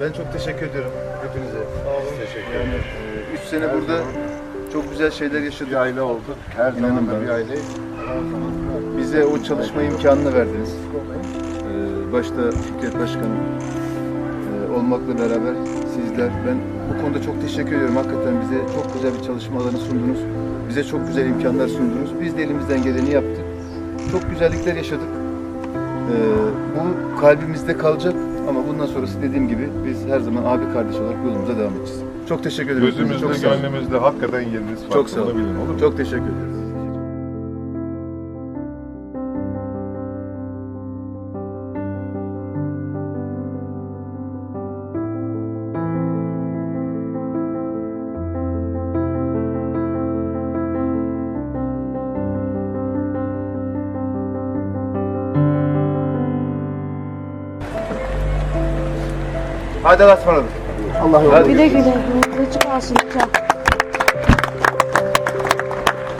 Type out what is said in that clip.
Ben çok teşekkür ediyorum hepinize. Teşekkür ederim. 3 sene burada çok güzel şeyler yaşadık. Bir aile olduk. Her zaman da İnanın bir ben. aile. Bize o çalışma imkanını verdiniz. Ee, başta Fikret Başkan e, olmakla beraber sizler, ben bu konuda çok teşekkür ediyorum. Hakikaten bize çok güzel bir çalışma alanı sundunuz. Bize çok güzel imkanlar sundunuz. Biz de elimizden geleni yaptık. Çok güzellikler yaşadık. Ee, bu kalbimizde kalacak ama bundan sonrası dediğim gibi biz her zaman abi kardeş olarak yolumuza devam edeceğiz. Çok teşekkür ederim. çok Gözümüzde, olun. gönlümüzde hakikaten yeriniz var. Çok sağ olun. olur mu? Çok teşekkür ederiz. Hadi Allah'a ısmarladık. Allah Hadi. Güle güle. Açık olsun hocam.